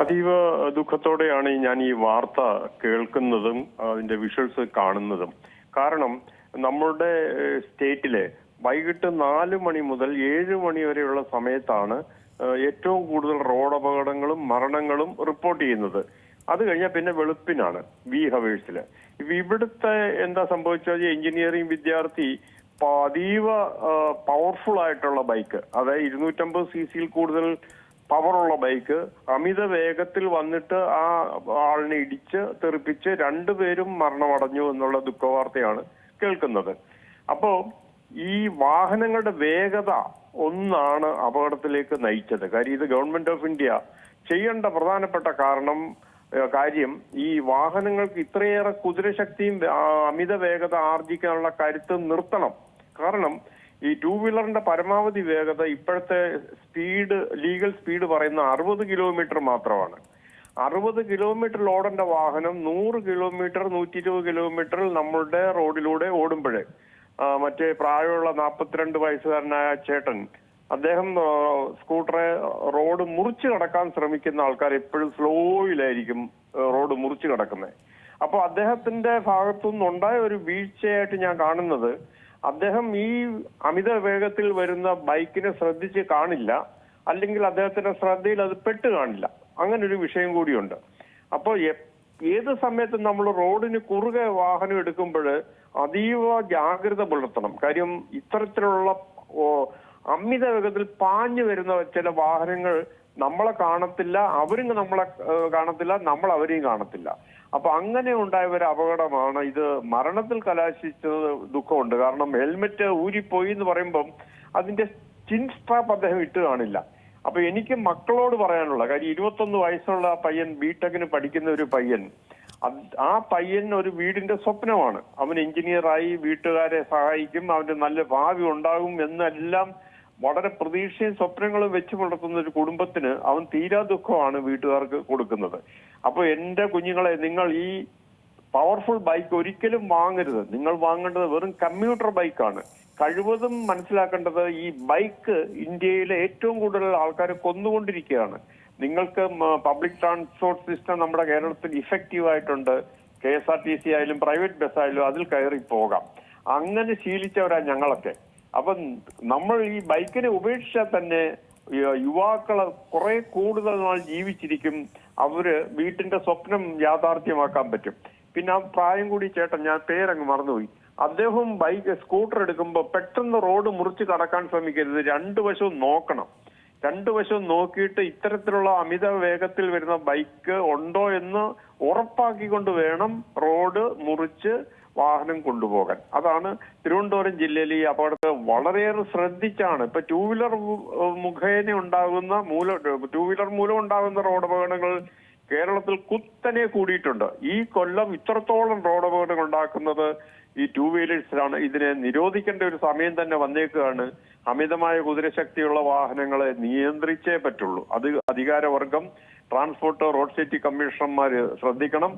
അതീവ ദുഃഖത്തോടെയാണ് ഞാൻ ഈ വാർത്ത കേൾക്കുന്നതും അതിന്റെ വിഷ്വൽസ് കാണുന്നതും. കാരണം നമ്മുടെ സ്റ്റേറ്റിലെ വൈകിട്ട് നാല് മണി മുതൽ ഏഴ് മണി വരെയുള്ള സമയത്താണ് ഏറ്റവും കൂടുതൽ റോഡ് അപകടങ്ങളും മരണങ്ങളും റിപ്പോർട്ട് ചെയ്യുന്നത്. അത് കഴിഞ്ഞാൽ പിന്നെ വെളുപ്പിനാണ് വി ഹവേഴ്സിൽ. ഇവിടുത്തെ എന്താ സംഭവിച്ചാൽ എഞ്ചിനീയറിംഗ് വിദ്യാർത്ഥി അതീവ പവർഫുൾ ആയിട്ടുള്ള ബൈക്ക് അതായത് ഇരുന്നൂറ്റമ്പത് സി സിയിൽ കൂടുതൽ പവറുള്ള ബൈക്ക് അമിത വേഗത്തിൽ വന്നിട്ട് ആ ആളിനെ ഇടിച്ച് തെറിപ്പിച്ച് രണ്ടുപേരും മരണമടഞ്ഞു എന്നുള്ള ദുഃഖവാർത്തയാണ് കേൾക്കുന്നത്. അപ്പോ ഈ വാഹനങ്ങളുടെ വേഗത ഒന്നാണ് അപകടത്തിലേക്ക് നയിച്ചത്. കാര്യം ഇത് ഗവൺമെന്റ് ഓഫ് ഇന്ത്യ ചെയ്യേണ്ട പ്രധാനപ്പെട്ട കാരണം കാര്യം ഈ വാഹനങ്ങൾക്ക് ഇത്രയേറെ കുതിരശക്തിയും അമിത വേഗത ആർജിക്കാനുള്ള കരുത്ത് നിർത്തണം. കാരണം ഈ ടൂ വീലറിന്റെ പരമാവധി വേഗത ഇപ്പോഴത്തെ സ്പീഡ് ലീഗൽ സ്പീഡ് പറയുന്ന അറുപത് കിലോമീറ്റർ മാത്രമാണ്. അറുപത് കിലോമീറ്റർ ഓടേണ്ട വാഹനം നൂറ് കിലോമീറ്റർ നൂറ്റി ഇരുപത് കിലോമീറ്ററിൽ നമ്മളുടെ റോഡിലൂടെ ഓടുമ്പോഴേ മറ്റേ പ്രായമുള്ള നാൽപ്പത്തിരണ്ട് വയസ്സുകാരനായ ചേട്ടൻ അദ്ദേഹം സ്കൂട്ടറെ റോഡ് മുറിച്ച് കടക്കാൻ ശ്രമിക്കുന്ന ആൾക്കാർ എപ്പോഴും സ്ലോയിലായിരിക്കും റോഡ് മുറിച്ച് കിടക്കുന്നത്. അപ്പോൾ അദ്ദേഹത്തിന്റെ ഭാഗത്തുനിന്നുണ്ടായ ഒരു വീഴ്ചയായിട്ട് ഞാൻ കാണുന്നത് അദ്ദേഹം ഈ അമിത വേഗത്തിൽ വരുന്ന ബൈക്കിനെ ശ്രദ്ധിച്ച് കാണില്ല. അല്ലെങ്കിൽ അദ്ദേഹത്തിന്റെ ശ്രദ്ധയിൽ അത് പെട്ട് കാണില്ല. അങ്ങനെ ഒരു വിഷയം കൂടിയുണ്ട്. അപ്പോൾ ഏത് സമയത്തും നമ്മൾ റോഡിന് കുറുകെ വാഹനം എടുക്കുമ്പോൾ അതീവ ജാഗ്രത പുലർത്തണം. കാര്യം ഇത്തരത്തിലുള്ള അമിത വേഗത്തിൽ പാഞ്ഞു വരുന്ന ചില വാഹനങ്ങൾ നമ്മളെ കാണത്തില്ല. അവരും നമ്മളെ കാണത്തില്ല. നമ്മൾ അവരെയും കാണത്തില്ല. അപ്പൊ അങ്ങനെ ഉണ്ടായ ഒരു അപകടമാണ് ഇത്. മരണത്തിൽ കലാശിച്ചത് ദുഃഖമുണ്ട്. കാരണം ഹെൽമെറ്റ് ഊരിപ്പോയി എന്ന് പറയുമ്പം അതിന്റെ ചിൻ സ്ട്രാപ്പ് അദ്ദേഹം ഇട്ട് കാണില്ല. അപ്പൊ എനിക്ക് മക്കളോട് പറയാനുള്ള കാര്യം ഇരുപത്തൊന്ന് വയസ്സുള്ള പയ്യൻ ബിടെക്കിന് പഠിക്കുന്ന ഒരു പയ്യൻ. ആ പയ്യൻ ഒരു വീടിന്റെ സ്വപ്നമാണ്. അവൻ എഞ്ചിനീയറായി വീട്ടുകാരെ സഹായിക്കും. അവന്റെ നല്ല ഭാവി ഉണ്ടാകും എന്നെല്ലാം വളരെ പ്രതീക്ഷയും സ്വപ്നങ്ങളും വെച്ച് പുലർത്തുന്ന ഒരു കുടുംബത്തിന് അവൻ തീരാ ദുഃഖമാണ് വീട്ടുകാർക്ക് കൊടുക്കുന്നത്. അപ്പൊ എന്റെ കുഞ്ഞുങ്ങളെ നിങ്ങൾ ഈ പവർഫുൾ ബൈക്ക് ഒരിക്കലും വാങ്ങരുത്. നിങ്ങൾ വാങ്ങേണ്ടത് വെറും കമ്പ്യൂട്ടർ ബൈക്കാണ് കഴിവതും മനസ്സിലാക്കേണ്ടത് ഈ ബൈക്ക് ഇന്ത്യയിലെ ഏറ്റവും കൂടുതൽ ആൾക്കാർ കൊന്നുകൊണ്ടിരിക്കുകയാണ്. നിങ്ങൾക്ക് പബ്ലിക് ട്രാൻസ്പോർട്ട് സിസ്റ്റം നമ്മുടെ കേരളത്തിൽ ഇഫക്റ്റീവ് ആയിട്ടുണ്ട്. K S R T C ആയാലും പ്രൈവറ്റ് ബസ് ആയാലും അതിൽ കയറി പോകാം. അങ്ങനെ ശീലിച്ചവരാ ഞങ്ങളൊക്കെ. അപ്പം നമ്മൾ ഈ ബൈക്കിനെ ഉപേക്ഷിച്ചാൽ തന്നെ യുവാക്കൾ കുറെ കൂടുതൽ നാൾ ജീവിച്ചിരിക്കും. അവർ വീട്ടിന്റെ സ്വപ്നം യാഥാർത്ഥ്യമാക്കാൻ പറ്റും. പിന്നെ ആ പ്രായം കൂടി ചേട്ടൻ ഞാൻ പേരങ്ങ് മറന്നുപോയി. അദ്ദേഹം ബൈക്ക് സ്കൂട്ടർ എടുക്കുമ്പോൾ പെട്ടെന്ന് റോഡ് മുറിച്ച് കടക്കാൻ ശ്രമിക്കരുത്. രണ്ടു വശവും നോക്കണം. രണ്ടു വശവും നോക്കിയിട്ട് ഇത്തരത്തിലുള്ള അമിത വേഗത്തിൽ വരുന്ന ബൈക്ക് ഉണ്ടോ എന്ന് ഉറപ്പാക്കിക്കൊണ്ട് വേണം റോഡ് മുറിച്ച് വാഹനം കൊണ്ടുപോകാൻ. അതാണ് തിരുവനന്തപുരം ജില്ലയിൽ ഈ അപകടത്തെ വളരെയേറെ ശ്രദ്ധിച്ചാണ്. ഇപ്പൊ ടൂ വീലർ മുഖേന ഉണ്ടാകുന്ന മൂല ടൂ വീലർ മൂലം ഉണ്ടാകുന്ന റോഡ് അപകടങ്ങൾ കേരളത്തിൽ കുത്തനെ കൂടിയിട്ടുണ്ട്. ഈ കൊല്ലം ഇത്രത്തോളം റോഡ് അപകടങ്ങൾ ഉണ്ടാക്കുന്നത് ഈ ടൂ വീലേഴ്സിലാണ് ഇതിനെ നിരോധിക്കേണ്ട ഒരു സമയം തന്നെ വന്നേക്കുകയാണ് അമിതമായ കുതിരശക്തിയുള്ള വാഹനങ്ങളെ നിയന്ത്രിച്ചേ പറ്റുള്ളൂ. അത് അധികാരവർഗം ട്രാൻസ്പോർട്ട് റോഡ് സേഫ്റ്റി കമ്മീഷണർമാർ ശ്രദ്ധിക്കണം.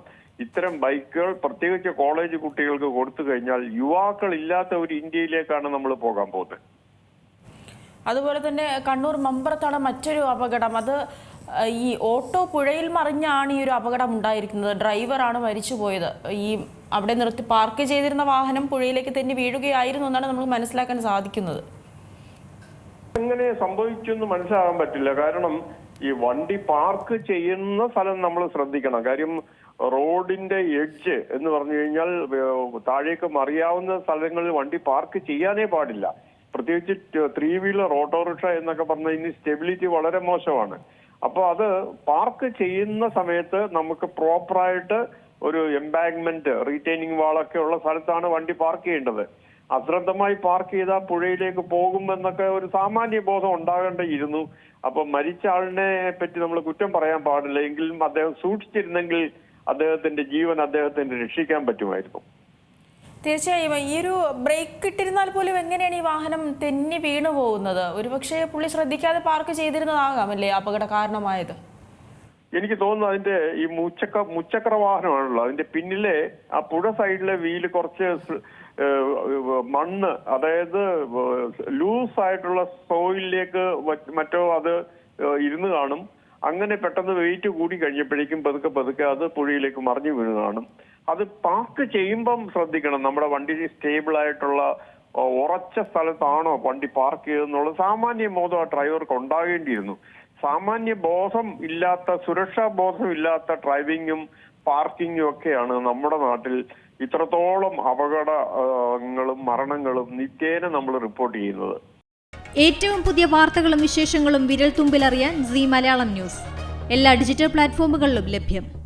ഇത്തരം ബൈക്കുകൾ പ്രത്യേകിച്ച് കോളേജ് കുട്ടികൾക്ക് കൊടുത്തു കഴിഞ്ഞാൽ യുവാക്കൾ ഇല്ലാത്ത ഒരു ഇന്ത്യയിലേക്കാണ് നമ്മൾ പോകാൻ പോകുന്നത്. അതുപോലെ തന്നെ കണ്ണൂർ മമ്പറത്താണ് മറ്റൊരു അപകടം. അത് ഈ ഓട്ടോ പുഴയിൽ മറിഞ്ഞാണ് ഈ ഒരു അപകടം ഉണ്ടായിരിക്കുന്നത്. ഡ്രൈവറാണ് മരിച്ചുപോയത്. ഈ അവിടെ നിർത്തി പാർക്ക് ചെയ്തിരുന്ന വാഹനം പുഴയിലേക്ക് തന്നെ വീഴുകയായിരുന്നു എന്നാണ് നമുക്ക് മനസ്സിലാക്കാൻ സാധിക്കുന്നത്. എങ്ങനെ സംഭവിച്ചു എന്ന് മനസ്സിലാകാൻ പറ്റില്ല. കാരണം ഈ വണ്ടി പാർക്ക് ചെയ്യുന്ന സ്ഥലം നമ്മൾ ശ്രദ്ധിക്കണം. കാര്യം റോഡിന്റെ എഡ്ജ് എന്ന് പറഞ്ഞു കഴിഞ്ഞാൽ താഴേക്ക് മറിയാവുന്ന സ്ഥലങ്ങളിൽ വണ്ടി പാർക്ക് ചെയ്യാനേ പാടില്ല. പ്രത്യേകിച്ച് ത്രീ വീലർ ഓട്ടോറിക്ഷ എന്നൊക്കെ പറഞ്ഞാൽ ഇനി സ്റ്റെബിലിറ്റി വളരെ മോശമാണ്. അപ്പൊ അത് പാർക്ക് ചെയ്യുന്ന സമയത്ത് നമുക്ക് പ്രോപ്പറായിട്ട് ഒരു എംബാങ്ക്മെന്റ് റീറ്റെയിനിങ് വാളൊക്കെ ഉള്ള സ്ഥലത്താണ് വണ്ടി പാർക്ക് ചെയ്യേണ്ടത്. അശ്രദ്ധമായി പാർക്ക് ചെയ്താൽ പുഴയിലേക്ക് പോകുമെന്നൊക്കെ ഒരു സാമാന്യ ബോധം ഉണ്ടാകേണ്ടിയിരുന്നു. അപ്പൊ മരിച്ച ആളിനെ പറ്റി നമ്മൾ കുറ്റം പറയാൻ പാടില്ല. എങ്കിലും അദ്ദേഹം സൂക്ഷിച്ചിരുന്നെങ്കിൽ അദ്ദേഹത്തിന്റെ ജീവൻ അദ്ദേഹത്തിന് രക്ഷിക്കാൻ പറ്റുമായിരുന്നു. തീർച്ചയായും. ഈ ഒരു ബ്രേക്ക് ഇട്ടിരുന്നാൽ പോലും എങ്ങനെയാണ് ഈ വാഹനം തെന്നി വീണു പോകുന്നത്? ഒരുപക്ഷെ പുള്ളി ശ്രദ്ധിക്കാതെ പാർക്ക് ചെയ്തിരുന്നതാകാം അല്ലേ അപകട കാരണമായത് എനിക്ക് തോന്നുന്നു അതിന്റെ ഈ മുച്ചക്ര മുച്ചക്ര വാഹനമാണല്ലോ അതിന്റെ പിന്നിലെ ആ പുഴ സൈഡിലെ വീൽ കുറച്ച് മണ്ണ് അതായത് ലൂസ് ആയിട്ടുള്ള സോയിലിലേക്ക് മറ്റോ അത് ഇരുന്ന് കാണും. അങ്ങനെ പെട്ടെന്ന് വെയിറ്റ് കൂടി കഴിഞ്ഞപ്പോഴേക്കും പതുക്കെ പതുക്കെ അത് പുഴയിലേക്ക് മറിഞ്ഞു കാണും അത് പാർക്ക് ചെയ്യുമ്പം ശ്രദ്ധിക്കണം. നമ്മുടെ വണ്ടി സ്റ്റേബിൾ ആയിട്ടുള്ള ഉറച്ച സ്ഥലത്താണോ വണ്ടി പാർക്ക് ചെയ്തെന്നുള്ളത് സാമാന്യ ബോധം ആ ഡ്രൈവർക്ക് ഉണ്ടാകേണ്ടിയിരുന്നു. സാമാന്യ ബോധം ഇല്ലാത്ത സുരക്ഷാ ബോധം ഇല്ലാത്ത ഡ്രൈവിങ്ങും പാർക്കിങ്ങും ഒക്കെയാണ് നമ്മുടെ നാട്ടിൽ ഇത്രത്തോളം അപകടങ്ങളും മരണങ്ങളും നിത്യേന നമ്മൾ റിപ്പോർട്ട് ചെയ്യുന്നത്. ഏറ്റവും പുതിയ വാർത്തകളും വിശേഷങ്ങളും വിരൽ തുമ്പിലറിയാൻ സി മലയാളം ന്യൂസ്. എല്ലാ ഡിജിറ്റൽ പ്ലാറ്റ്ഫോമുകളിലും ലഭ്യം.